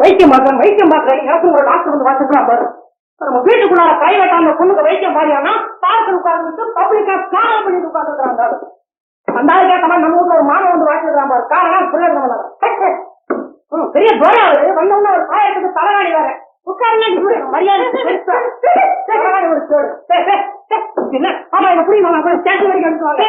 வைத்தியம் பார்க்கறேன் வைத்தியம் பார்க்கறேன் எனக்கு ஒரு டாக்டர் வந்து வாசிக்கலாம் பாரு. நம்ம வீட்டுக்குள்ளார கை வெட்டாம பொண்ணுக்கு வைத்தியம் பாரியானா பார்த்து உட்கார்ந்து பப்ளிக்கா ஸ்நானம் பண்ணிட்டு உட்கார்ந்துருக்காங்க அந்த ஆளு கேட்க மாதிரி நம்ம ஊர்ல ஒரு மாணவன் வந்து வாசிக்கிறான் பாரு. காரணம் பிள்ளை ம், பெரிய தோழா போராவது வந்தவொடனே ஒரு காயத்துக்கு தலைவாணி வேற. உட்காருங்க மரியாதை ஒரு சோடு. என்ன? ஆமா என்ன புரியுமா? ஸ்டேஷன் வரைக்கும் அனுப்புவாங்க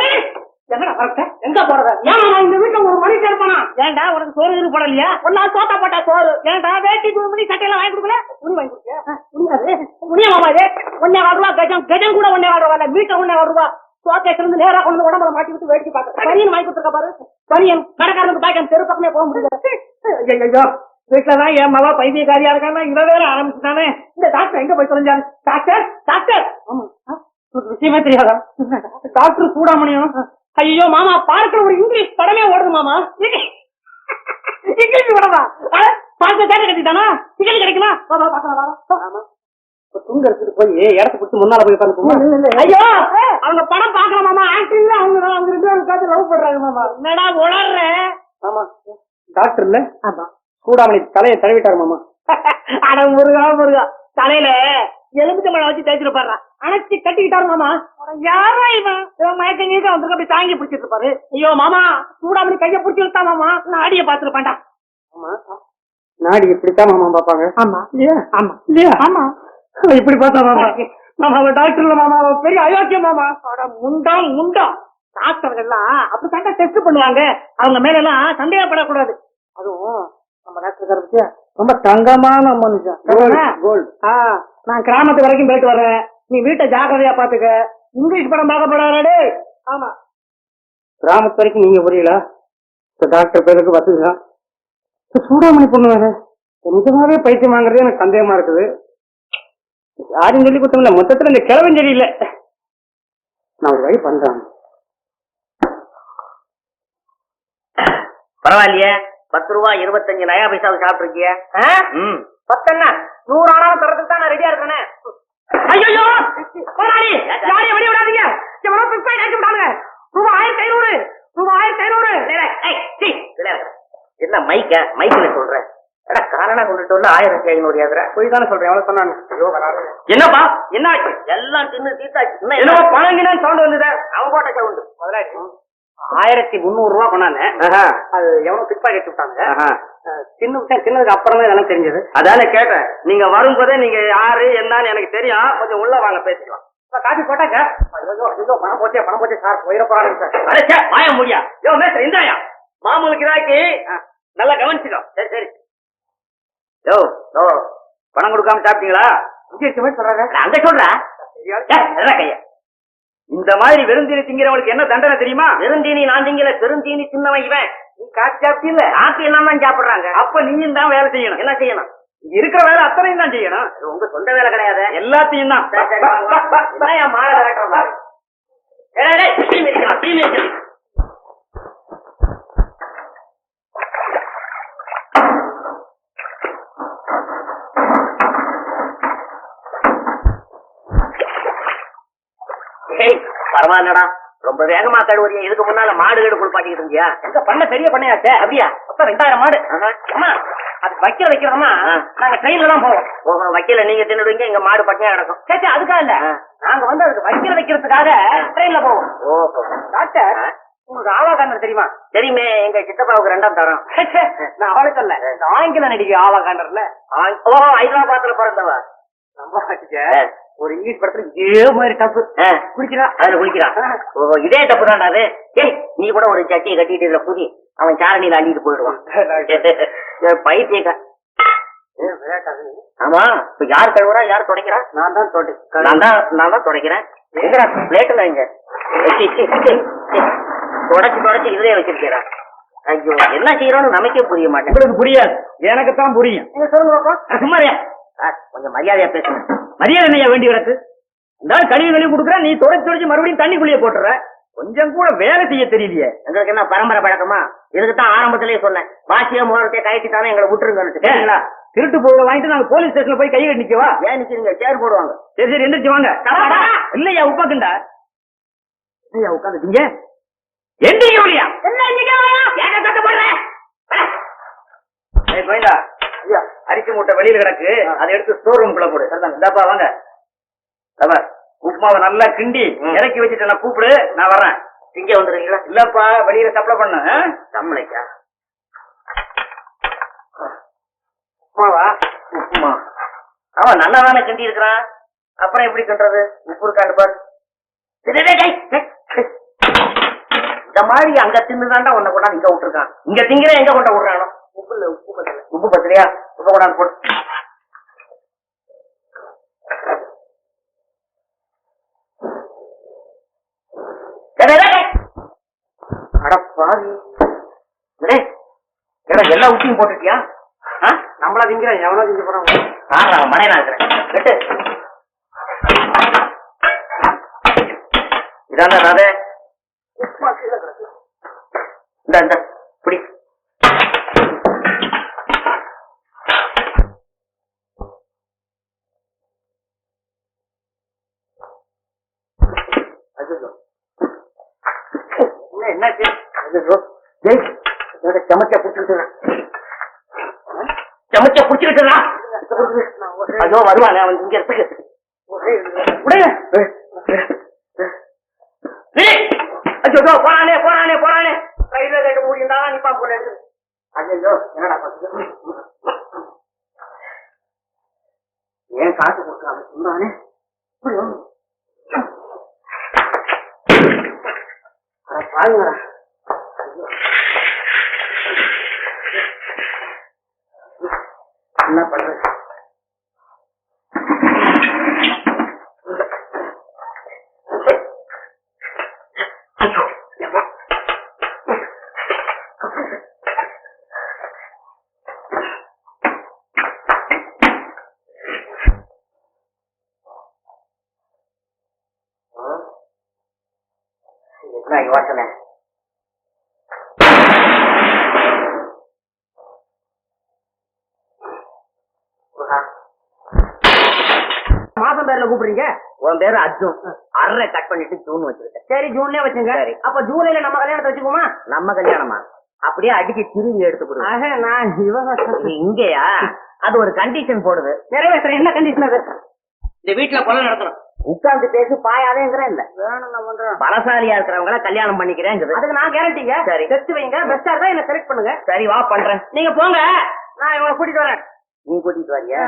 என்னடா கரெக்டா? எங்க போறத? ஏன் நான் இந்த வீட்டுல ஒரு மனுஷன் இருப்பானா ஏன்டா உனக்கு சோறு இது போடலையா? ஒன்னா சோத்தா போட்டா சோறு. ஏன்டா வேட்டி துணி சட்டையெல்லாம் வாங்கி கொடுக்கல? துணி வாங்கி கொடுக்க முடிய மாமா இது? ஒன்னே ரூபா கஜம். கஜம் கூட ஒன்னே ரூபா இல்ல. வீட்டுல ஒன்னே ரூபா. சோக்கேஸ்ல இருந்து நேரா கொண்டு உடம்புல மாட்டி விட்டு வேடிக்கை பார்க்க. பனியன் வாங்கி கொடுத்துருக்க பாரு. பனியன். கடைக்காரனுக்கு பாய்க்க தெரு பக்கமே போக முடியாது. ஐயோ வீட்டுலதான் என் மகா பைத்தியக்காரியா இருக்கானா இவ வேற ஆரம்பிச்சுட்டானே. இந்த டாக்டர் எங்க போய் தொலைஞ்சாரு? டாக்டர்? டாக்டர்? ஆமா. ஒரு விஷயமே தெரியாதா? டாக்டர் சூடாமணியும் ஐயோ மாமா பார்க்க ஒரு இங்கிலீஷ் படமே ஓடுது மாமா. இங்கிலீஷ் படமா? பார்க்க தேட்டர் கட்டிட்டானா? டிக்கெட் கிடைக்குமா? வா, வா, பார்க்கலாம், வா, வா. துங்க எடுத்துட்டு போய் இடத்த கொடுத்து முன்னால போய் உட்காந்து ஐயோ அவங்க படம் பாக்கலாம் மாமா. ஆக்டிங்ல அவங்க அவங்க ரெண்டு பேரும் உட்காந்து லவ் பண்றாங்க மாமா. என்னடா உளர்ற? ஆமா. டாக்டர் இல்ல? ஆமா. சூடாமணி தலையை தடவிட்டாரு மாமா. அட முருகா முருகா. தலையில எலுமிச்சம்பழம் வச்சு தேய்ச்சிருப்பாரு அணைச்சு கட்டிக்கிட்டாரு மாமா. யாரா இவன்? இவன் மயக்க நீக்க வந்து அப்படி தாங்கி பிடிச்சிட்டு இருப்பாரு. ஐயோ மாமா சூடாமணி கைய பிடிச்சி விட்டா மாமா. நாடிய பாத்துருப்பாண்டா ஆமா நாடி இப்படித்தான் மாமா பாப்பாங்க ஆமா. இல்லையா? ஆமா. இல்லையா? ஆமா. இப்படி பார்த்தா மாமா? மாமா அவ டாக்டர் இல்ல மாமா. அவ பெரிய அயோக்கியம் மாமா. முண்டா முண்டா. டாக்டர்கள் எல்லாம் அப்படித்தாண்டா டெஸ்ட் பண்ணுவாங்க. அவங்க மேல எல்லாம் சந்தேகப்படக்கூடாது. அதுவும் நம்ம டாக்டர் பத்தியா? ரொம்ப தங்கமான மனுஷன். கோல்டு ஆ நான் கிராமத்து வரைக்கும் போயிட்டு வரேன். நீ வீட்டை ஜாக்கிரதையா பாத்துக்க. இங்கிலீஷ் படம் பார்க்க போறாடே ஆமா. கிராமத்து வரைக்கும் நீங்க புரியல. டாக்டர் பேருக்கு வசதிதான் சூடாமணி பொண்ணு வேற. நிஜமாவே பைத்தியம் வாங்குறது எனக்கு சந்தேகமா இருக்குது. யாரும் சொல்லி கொடுத்தோம்ல மொத்தத்துல இந்த கிழவன் சரியில்லை நான் ஒரு வழி பண்றேன். பரவாயில்லையே. பத்து ரூபா இருபத்தஞ்சு நயா பைசாவுக்கு சாப்பிட்டுருக்கிய? பத்தென்ன நூறு ஆனாலும் தரத்துக்கு தான் நான் ரெடியா இருக்கேனே ஐயோ யாரையும் வெளிய விடாதீங்க. பாயிண்ட் அடிச்சு விடாங்க ரூபாய் ஆயிரத்தி ஐநூறு. ரூபாய் ஆயிரத்தி ஐநூறு. என்ன மைக்க? மைக்கில சொல்றேன் அட காரணம் கொண்டுட்டு ஆயிரத்தி ஐநூறு போய் தானே சொல்றேன். எவ்வளவு சொன்னாங்க ஐயோ என்னப்பா? என்ன ஆச்சு? எல்லாம் தின்னு தீத்தாச்சு. என்னவோ பணங்கினான்னு சவுண்ட் வந்தது. அவன் போட்ட சவுண்டு. முதலாளி. ஆயிரத்தி முந்நூறு ரூபா கொண்டாந்து அது எவனோ பிக் அடிச்சு விட்டாங்க. தின்னு தின்னதுக்கு அப்புறமே இதெல்லாம் தெரிஞ்சது. அதானே கேட்டேன். நீங்க வரும்போதே நீங்க யாரு என்னன்னு எனக்கு தெரியும். கொஞ்சம் உள்ள வாங்க பேசிக்கலாம். காப்பி போட்டாங்க. ஐயோ பணம் போச்சே பணம் போச்சே சார். போயிட போறாங்க சார். அடைச்சா வாய முடியா. யோ மேஸ்டர் இந்தாயா மாமூலுக்கு இதாக்கி நல்லா கவனிச்சுக்கோ. சரி சரி. யோ யோ பணம் கொடுக்காம சாப்பிட்டீங்களா? சொல்றாங்க அங்க சொல்ற. ஏய், எதுடா கைய? இந்த மாதிரி வெறுந்தீனி திங்கிறவங்களுக்கு என்ன தண்டனை தெரியுமா? வெறுந்தீனி நான் திங்கல பெருந்தீனி தின்னவன் இவன். நீ காசு சாப்பிட்டீல்ல ஆத்தி எல்லாம் தான் சாப்பிடுறாங்க. அப்ப நீயும் தான் வேலை செய்யணும். என்ன செய்யணும்? இருக்கிற வேலை அத்தனையும் தான் செய்யணும். உங்க சொந்த வேலை கிடையாது. எல்லாத்தையும் தான். மாலை கரெக்டா பாரு. ஏய், ஏய், டீ மிதிக்கலாம், டீ மிதிக்கலாம். ஏய், பரவாயில்லடா. ரொம்ப வேகமா கழுவுறிய இதுக்கு முன்னால மாடு கீடு குளிப்பாட்டிக்கிட்டு இருந்தியா? எங்க பண்ண பெரிய பண்ணையாச்சே? அப்படியா? மொத்தம் ரெண்டாயிரம் மாடு. அம்மா அது வைக்கிற வைக்கிறோமா. நாங்க ட்ரெயின்ல தான் போவோம். ஓஹோ வைக்கல. நீங்க தின்னுடுவீங்க எங்க மாடு பட்டினியா கிடக்கும். சரி அதுக்காக இல்ல. நாங்க வந்து அதுக்கு வைக்கிற வைக்கிறதுக்காக ட்ரெயின்ல போவோம். ஓஹோ. டாக்டர். உங்களுக்கு ஆவா காண்டர் தெரியுமா? தெரியுமே. எங்க சித்தப்பாவுக்கு ரெண்டாம் தரம். நான் அவளை சொல்ல. ஆங்கில நடிகை ஆவா காண்டர்ல. ஆ- ஓ ஹைதராபாத்ல பிறந்தவ. நம்ம. ஒரு இங்கிலீஷ் படத்துல இதே மாதிரி டப்பு ஆ. குடிக்கிறா? அதுல குளிக்கிறான் ஓ இதே தப்பு தான்டா அது. ஏய் நீ கூட ஒரு சட்டியை கட்டிட்டு இதுல புதி அவன் சாரணியில அள்ளிட்டு போயிடுவான். பைத்தியக்கா ஆமா இப்ப யார் கழுவுறா யார் துடைக்கிறா? நான் தான் நான் தான் நான் தான் துடைக்கிறேன். பிளேட்ல இங்க. தொடச்சு தொடச்சு இதுலயே வச்சிருக்கிறா ஐயோ என்ன செய்யறோம்னு நமக்கே புரிய மாட்டேன் உங்களுக்கு புரியாது. எனக்கு தான் புரியும். நீங்க சொல்லுங்க. சும்மாரியா கொஞ்சம் மரியாதையா பேசுங்க. மரியாதை என்னையா வேண்டி கிடக்கு இந்த ஆள் கழுவி கழுவி கொடுக்குற நீ தொடச்சு தொடச்சு மறுபடியும் தண்ணிக்குள்ளேயே போட்டுற. கொஞ்சம் கூட வேலை செய்ய தெரியலையே. எங்களுக்கு என்ன பரம்பரை பழக்கமா? இதுக்கு தான் ஆரம்பத்திலேயே சொன்னேன். வாசிய முகத்தை கழட்டி தானே எங்களை சரிங்களா? திருட்டு பொருளை வாங்கிட்டு நாங்க போலீஸ் ஸ்டேஷன்ல போய் கையை நிக்கவா ஏன் நிக்கிறீங்க? சேர் போடுவாங்க. சரி சரி எந்திரிச்சு வாங்க? இல்லையா உட்காந்துண்டா? இல்லையா உட்காந்துட்டீங்க? எந்திரிக்க முடியா என்ன இன்னைக்கு ஏன் சத்தம் போடுற ஏய் கோயிந்தா அரிசி மூட்டை வெளியில கிடக்கு அதை எடுத்து ஸ்டோர் ரூம்குள்ள போடு. இந்தாப்பா வாங்க. உப்புமாவை நல்லா கிண்டி இறக்கி வச்சுட்டு நான் கூப்பிடு நான் வர்றேன். இங்க வந்துடுறீங்களா? இல்லப்பா வெளியில சப்ளை பண்ண சம்பளைக்கா உப்புமாவா? உப்புமா. அவன் நல்லா தானே கிண்டி இருக்கிறான் அப்புறம் எப்படி கிண்டுறது? உப்பு இருக்காண்டு பாரு. இந்த மாதிரி அங்க தின்னுதாண்டா உன்னை கொண்டாந்து இங்க விட்டுருக்கான். இங்க திங்கிற எங்க கொண்ட விடுறானோ? உப்பு இல்ல உப்பு பத்தல. உப்பு பத்தலையா? உப்பு கொண்டாந்து போடு. டேய், டேய், டேய், டேய். அட பாவி. டேய், ஏடா எல்லா உப்பையும் போட்டுட்டியா? நம்மளா திங்கிறேன் எவனோ திங்க போறான். ஆறா மனையா இருக்கிறேன். இதாங்க ராதே. இந்த இந்த. என்னாச்சு. டேய், என்னோட செமச்ச புடிச்சுக்கிட்டு செமச்ச புடிச்சுக்கிட்டுடா ஐயோ வருவானே அவன் இங்க இருக்கு உடைய ஐயோ போறானே போறானே போறானே. கையில ரெண்டு மூடி இருந்தா நிப்பா போல இருக்கு. ஐயோ என்னடா ஏன் காசு கொடுக்காம சொன்னானே ஐயோ. என்ன பண்றது என்ன யோசனை மாசம் பேர்ல கூப்பிடுறீங்க? உன் பேரு அர்ஜுன். அரை கட் பண்ணிட்டு ஜூன் வச்சிருக்கேன். சரி ஜூன்லயே வச்சுங்க. சரி. அப்ப ஜூலைல நம்ம கல்யாணத்தை வச்சுக்குமா நம்ம கல்யாணமா? அப்படியே அடிக்க திரும்பி எடுத்து கொடு ஆக நான் இவங்க இது இங்கேயா? அது ஒரு கண்டிஷன் போடுது. நிறைவேற்றுறேன் என்ன கண்டிஷன் அது? இந்த வீட்டுல கொலை நடத்தணும். உட்கார்ந்து பேசி பாயாதேங்கிற இல்ல. பலசாலியா இருக்கிறவங்கள கல்யாணம் பண்ணிக்கிறேங்குது அதுக்கு நான் கேரண்டிங்க சரி. டெஸ்ட் வைங்க. பெஸ்டா இருந்தா என்ன செலக்ட் பண்ணுங்க. சரி வா பண்றேன். நீங்க போங்க. நான் இவங்களை கூட்டிட்டு வரேன். நீ கூட்டிட்டு வரியா?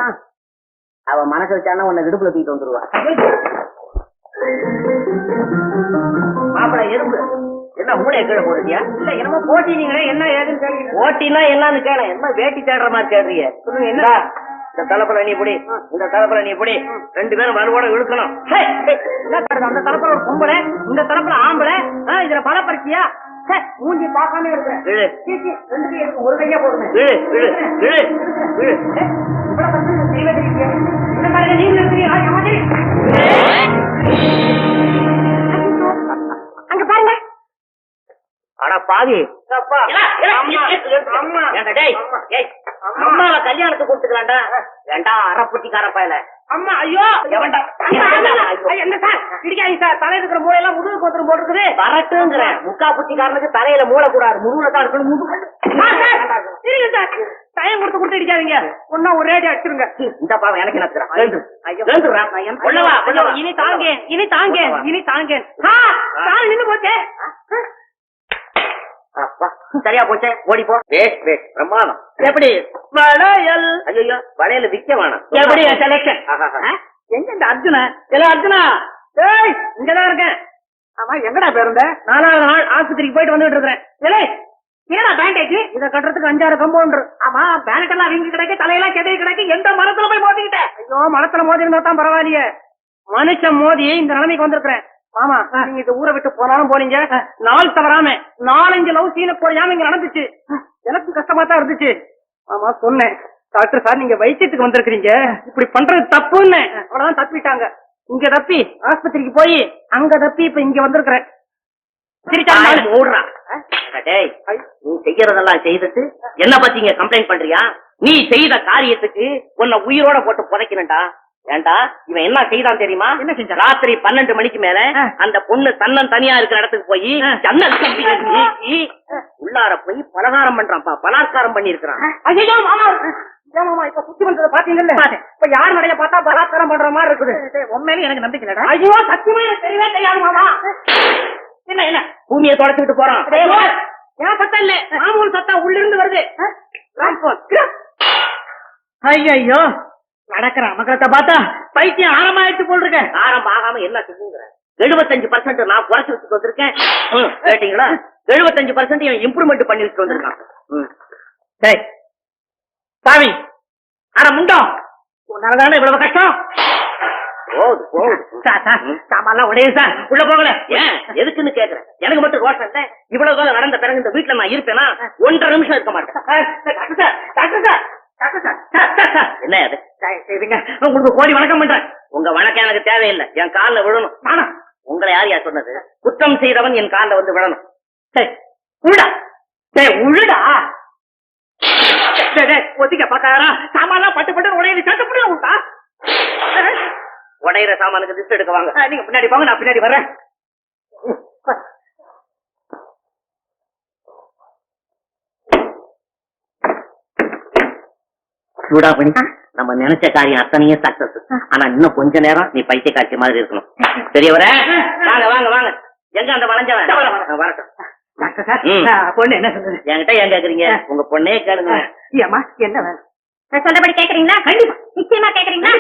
அவ மனசு வச்சானா உன்னை விடுப்புல தூக்கிட்டு வந்துருவா. மாப்பிள எறும்பு என்ன மூளைய கீழே போடுறியா இல்ல என்னமோ போட்டினீங்களே. என்ன ஏதுன்னு கேளுங்க. ஓட்டினா என்னன்னு கேள. என்ன வேட்டி தேடுற மாதிரி தேடுறிய? சொல்லுங்க, என்ன? இந்தா, தலைப்புல நீ புடி. இந்த தலைப்புல நீ புடி. ரெண்டு பேரும் வலுவோட இழுக்கணும். அந்த தரப்புல ஒரு பொம்பளை இந்த தரப்புல ஆம்பளை இதுல பல பரிச்சியா மூஞ்சி பார்க்காம இருக்கு, ஒரு கையா ஏமாத்தி? அங்க பாருங்க. அட பாவி. அம்மாவை கல்யாணத்துக்கு கூப்பிட்டுக்கலாம்டா. ஏண்டா அறப்புட்டிக்கார பயல. அம்மா ஐயோ! எவன்டா? என்ன சார்? இடிக்காதீங்க சார். தலையில இருக்கிற மூளையெல்லாம் முதுகுக்கு வந்துரும் போட்டுருக்குது. வரட்டுங்கிறேன். முக்கா புத்திக்காரனுக்கு தலையில மூளை கூடாது முதுகுல தான் இருக்கணும். முதுகு இருங்க சார். டைம் கொடுத்து கொடுத்து இடிக்காதீங்க. ஒன்னா ஒரே அடி அடிச்சிருங்க. இந்த பாவம் எனக்கு என்ன இனி தாங்க இனி தாங்க இனி தாங்க சார் நின்னு போச்சே. சரியா போச்சே? ஓடி போ. வேஸ்ட் வேஸ்ட் பிரமாதம். எப்படி? வளையல். ஐயோ வளையல விக்க வேணாம். எப்படி செலக்ஷன். எங்க இந்த அர்ஜுன? இல்ல அர்ஜுனா? ஏய் இங்கதான் இருக்கேன். ஆமா எங்கடா பேருந்த நாலாவது நாள் ஆஸ்பத்திரிக்கு போயிட்டு வந்துட்டு இருக்கிறேன். இல்லை என்னடா பேண்டேஜ் இத கட்டுறதுக்கு அஞ்சாறு கம்பவுண்டர் ஆமா பேனட் எல்லாம் வீங்கி கிடக்கு தலையெல்லாம் கெதறி கிடக்கு எந்த மரத்துல போய் மோதிக்கிட்டேன் ஐயோ மரத்துல மோதி இருந்தா தான் பரவாயில்லையே. மனுஷன் மோதி இந்த நிலைமைக்கு வந்திருக்கிறேன். ஆமா நீங்க இந்த ஊரை விட்டு போனாலும் போனீங்க. நாள் தவறாம நாலஞ்சு லவ் சீன போறியாம இங்க நடந்துச்சு. எனக்கு கஷ்டமா தான் இருந்துச்சு. ஆமா சொன்னேன். டாக்டர் சார் நீங்க வைத்தியத்துக்கு வந்திருக்கீங்க இப்படி பண்றது தப்புன்னு. அவ்வளவுதான் தப்பிட்டாங்க. இங்க தப்பி ஆஸ்பத்திரிக்கு போய் அங்க தப்பி இப்ப இங்க வந்திருக்கிறேன். நீ செய்யறதெல்லாம் செய்துட்டு என்ன பத்தி கம்ப்ளைண்ட் பண்றியா? நீ செய்த காரியத்துக்கு உன்னை உயிரோட போட்டு புதைக்கணும்டா. ஏன்டா இவன் என்ன செய்தான் தெரியுமா? என்ன செஞ்சான்? ராத்திரி பன்னெண்டு மணிக்கு மேல. அந்த பொண்ணு தன்னன் தனியா இருக்கிற இடத்துக்கு போய். ஜன்னல் உள்ளார போய் பலகாரம் பண்றான்ப்பா. பலாத்காரம் பண்ணி இருக்கிறான் ஐயோ மாமா. ஏமாமா இப்ப சுத்தி வந்ததை பாத்தீங்கல்ல இப்ப யார் நடைய பார்த்தா பலாத்காரம் பண்ற மாதிரி இருக்குது? உண்மையில எனக்கு நம்பிக்கை இல்லடா. ஐயோ சத்தியமா எனக்கு தெரியவே தெரியாது மாமா. என்ன என்ன? பூமியை தொடச்சுக்கிட்டு போறான். என் சத்தம் இல்ல? மாமூல் சத்தம் உள்ள இருந்து வருது. ஐயோ நடக்கிற அமக்கலத்தை பார்த்தா பைத்தியம் ஆரம்பமாயிடுச்சு போல் இருக்க. ஆரம்பம் ஆகாம என்ன செஞ்சுங்கிற எழுபத்தஞ்சு பர்சன்ட் நான் குறைச்சு வச்சுட்டு வந்திருக்கேன். கேட்டீங்களா? எழுபத்தஞ்சு பர்சன்ட் இவன் இம்ப்ரூவ்மெண்ட் பண்ணி வச்சுட்டு வந்திருக்கான். சரி சாமி அட முண்டம் உன்னாலதானே இவ்வளவு கஷ்டம்? போகுது போகுது. Sir sir. சாமான்லாம் உடையுது சார் உள்ள போகல. ஏன்? எதுக்குன்னு கேக்குறேன் எனக்கு மட்டும் ரோஷம் இல்ல. இவ்வளவு காலம் நடந்த பிறகு இந்த வீட்டுல நான் இருப்பேனா? ஒன்றரை நிமிஷம் இருக்க மாட்டேன். Doctor sir doctor sir. Doctor sir. என்ன அது சார், உங்களுக்கு கோடி வணக்கம் பண்றேன். உங்க வணக்கம் எனக்கு தேவையில்லை. என் கால்ல விழணும். நானா? உங்களை யார் யார் சொன்னது? குற்றம் செய்தவன் என் கால்ல வந்து விழணும். சரி உழுடா சரி உழுடா சரி டேய், ஒத்திக்க பாக்காரா சாமான்லாம் பட்டு பட்டு உடையுது சட்டு பண்ணி உண்டா உடையிற சாமானுக்கு லிஸ்ட் எடுக்க வாங்க. நீங்க பின்னாடி போங்க நான் பின்னாடி வர்றேன். சூடா பண்ணி நம்ம நினைச்ச காரியம் அத்தனையும் சக்சஸ் ஆனா இன்னும் கொஞ்ச நேரம் நீ பைத்தியக்காட்சி மாதிரி இருக்கணும். பெரியவரே வாங்க வாங்க வாங்க. எங்க அந்த வளைஞ்சவன்? வரட்டும். பொண்ணு என்ன சொல்லுது? என்கிட்ட ஏன் கேக்குறீங்க? உங்க பொண்ணே கேளுங்க. ஏமா என்ன வேணும்? நான் சொல்றபடி கேக்குறீங்களா? கண்டிப்பா. நிச்சயமா கேக்குறீங்களா?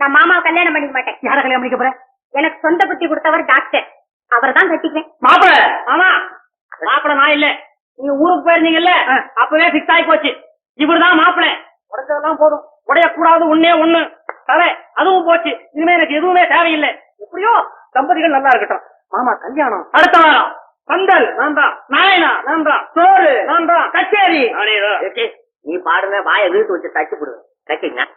நான் மாமாவை கல்யாணம் பண்ணிக்க மாட்டேன். யார கல்யாணம் பண்ணிக்க போற? எனக்கு சொந்த புத்தி கொடுத்தவர் டாக்டர். அவரை தான் கட்டிக்குவேன் மாப்பிள! ஆமா மாப்பிள நான் இல்ல. நீங்க ஊருக்கு போயிருந்தீங்கல்ல? அப்பவே பிக்ஸ் ஆகி போச்சு. இவருதான் மாப்பிள. உடைச்சதெல்லாம் போதும். உடைய கூடாது ஒண்ணே ஒண்ணு. தலை அதுவும் போச்சு. இனிமே எனக்கு எதுவுமே தேவையில்லை. எப்படியோ தம்பதிகள் நல்லா இருக்கட்டும். மாமா கல்யாணம். அடுத்த வாரம். பந்தல் நான் தான். நாயனா நான் தான். சோறு நான் தான். கச்சேரி. நீ பாடுங்க வாயை வீட்டு வச்சு தச்சு போடுவேன்